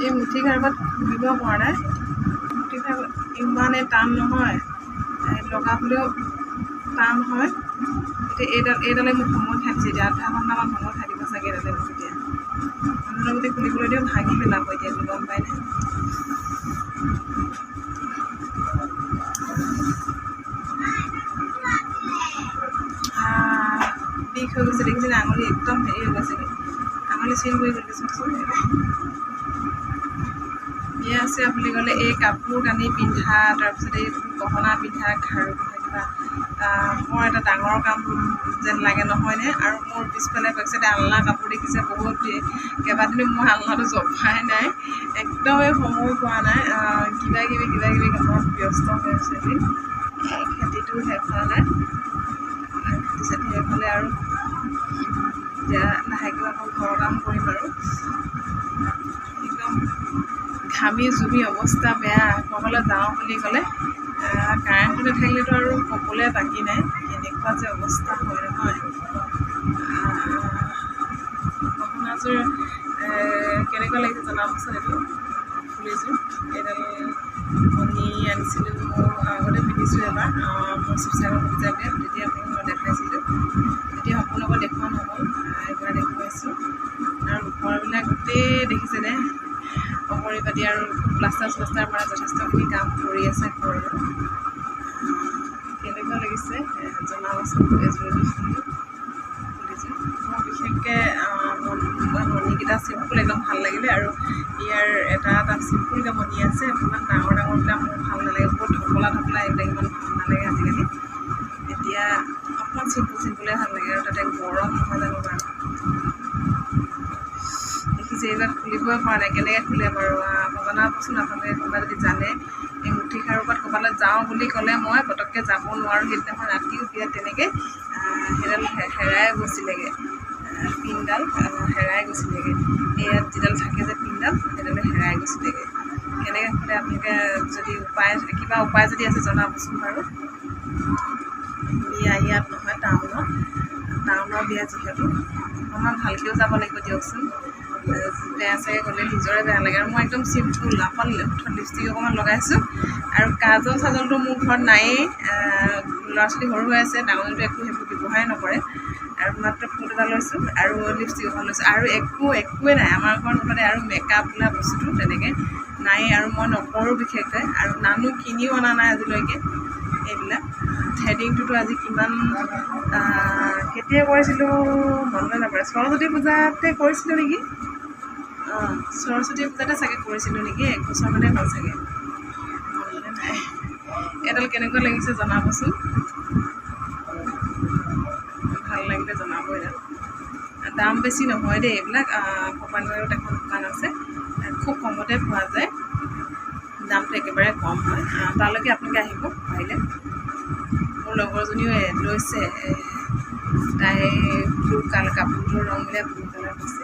এই মুঠি খাৰুপাত খুলিব পৰা নাই মুঠি খাৰুপাত ইমানেই টান নহয়। লগাবলৈও টান হয়। এতিয়া এইডাল এইডালে মোক সময় খাই এতিয়া। আধা ঘণ্টামান সময় খাই দিব চাগে এইডালে মোক এতিয়া। মোটামুটি খুলিবলৈ দিওঁ ভাঙি পেলাব এতিয়া গম পাইনে? বিষ হৈ গৈছে। দেখিছেনে? আঙুলি একদম হেৰি হৈ গৈছেগৈ। আঙুলি চিন কৰি গ'ল চাওকচোন বিয়া আছে বুলি ক'লে এই কাপোৰ কানি পিন্ধা তাৰপিছত এই গহনা পিন্ধা খাৰু পিন্ধা কিবা বৰ এটা ডাঙৰ কাম যেন লাগে নহয়নে? আৰু মোৰ পিছফালে বেকচাইডে আলনা কাপোৰ দেখিছে বহুত। কেইবাদিনো মই আলনাটো জপাই নাই একদমেই সময় পোৱা নাই। কিবা কিবি কিবা কিবি কামত ব্যস্ত হৈ আছোঁ খেতিটো শেষ হোৱা নাই খেতি চেতি শেষ হ'লে আৰু এতিয়া লাহেকৈ আকৌ ঘৰৰ কাম কৰিম আৰু। ঘামি জুমি অৱস্থা বেয়া ক'ৰবালৈ যাওঁ বুলি ক'লে কাৰেণ্টটো নাথাকিলেতো আৰু ক'বলৈ বাকী নাই এনেকুৱা যে অৱস্থা হয় নহয়। গহনাযোৰ কেনেকুৱা লাগিছে জনাবচোন এইটো? ফুলিযোৰ এইডাল মণি আনিছিলোঁ মোৰ আগতে পিন্ধিছোঁ এবাৰ মোৰ শিৱসাগৰ বিয়াত তেতিয়া আপোনাক মই দেখাইছিলোঁ। এতিয়া সম্পূৰ্ণকৈ দেখুওৱা নহ'ল এইবাৰ দেখুৱাইছোঁ। আৰু ঘৰবিলাক গোটেই দেখিছেনে? পাতি আৰু প্লাষ্টাৰ চাষ্টাৰ মানে যথেষ্টখিনি কাম কৰি আছে ঘৰৰ কেনেকুৱা লাগিছে? জনাবচোন মোৰ বিশেষকৈ মণিকেইটা চিম্পুল একদম ভাল লাগিলে আৰু ইয়াৰ এটা এটা চিম্পুলকৈ মণি আছে ইমান ডাঙৰ ডাঙৰবিলাক মোৰ ভাল নালাগে। বহুত ঢপলা ঢপলা এইবিলাক ইমান ভাল নালাগে আজিকালি। এতিয়া অকণমান চিম্পুল চিম্পুলে ভাল লাগে আৰু তাতে গৰম নহয় জানো বাৰু। দেখিছে এইবিলাক খুলিবই পৰা নাই কেনেকৈ খোলে বাৰু জনাবচোন আপোনালোকে কোনোবা যদি জানে। এই মুঠি খাৰুপাত ক'ৰবালৈ যাওঁ বুলি ক'লে মই পটককৈ যাব নোৱাৰোঁ সেইদিনাখন ৰাতিও বিয়াত তেনেকৈ সেইডাল হেৰাই গৈছিলেগৈ। পিনডাল হেৰাই গৈছিলেগৈ। ইয়াত যিডাল থাকে যে পিনডাল সেইডালে হেৰাই গৈছিলেগৈ। কেনেকৈ খোলে আপোনালোকে যদি উপায় কিবা উপায় যদি আছে জনাবচোন বাৰু। বিয়া ইয়াত নহয় টাউনত। টাউনৰ বিয়া যিহেতু অকণমান ভালকৈও যাব লাগিব দিয়কচোন। বেয়া চাগে গ'লে, নিজৰে বেয়া লাগে। আৰু মই একদম চিম্পুল অকল লিপষ্টিক অকণমান লগাইছোঁ আৰু কাজল চাজলটো মোৰ ঘৰত নায়েই। ল'ৰা ছোৱালী সৰু হৈ আছে ডাঙৰটো একো সেইবোৰ ব্যৱহাৰেই নকৰে। আৰু মাত্ৰ ফুট এটা লৈছোঁ আৰু লিপষ্টিক এখন লৈছোঁ। আৰু একো একোৱেই নাই। আমাৰ ঘৰত মুঠতে আৰু মেকআপ বোলা বস্তুটো তেনেকৈ নায়েই। আৰু মই নকৰোঁ বিশেষকৈ। আৰু নানো কিনিও অনা নাই আজিলৈকে। এইবিলাক। থ্ৰেডিংটোতো আজি কিমান কেতিয়া কৰিছিলোঁ, মনলৈ নপৰে সৰস্বতী পূজাতে কৰিছিলোঁ নেকি? অঁ, সৰস্বতী পূজাতে চাগে কৰিছিলোঁ নেকি? বছৰমানে হ'ল চাগে। নাই। এডাল কেনেকুৱা লাগিছে জনাবচোন। ভালো লাগিলে জনাব এডাল। দাম বেছি নহয় দেই, এইবিলাক কপালবাৰীত এখন দোকান আছে। খুব কমতে পোৱা যায়। দামটো একেবাৰে কম হয়। তালৈকে আপোনালোকে আহিব পাৰিলে। মোৰ লগৰজনীও লৈছে তাই ব্লু কালাৰ কাপোৰটোৰ ৰং মিলাই ব্লু কালাৰ লৈছে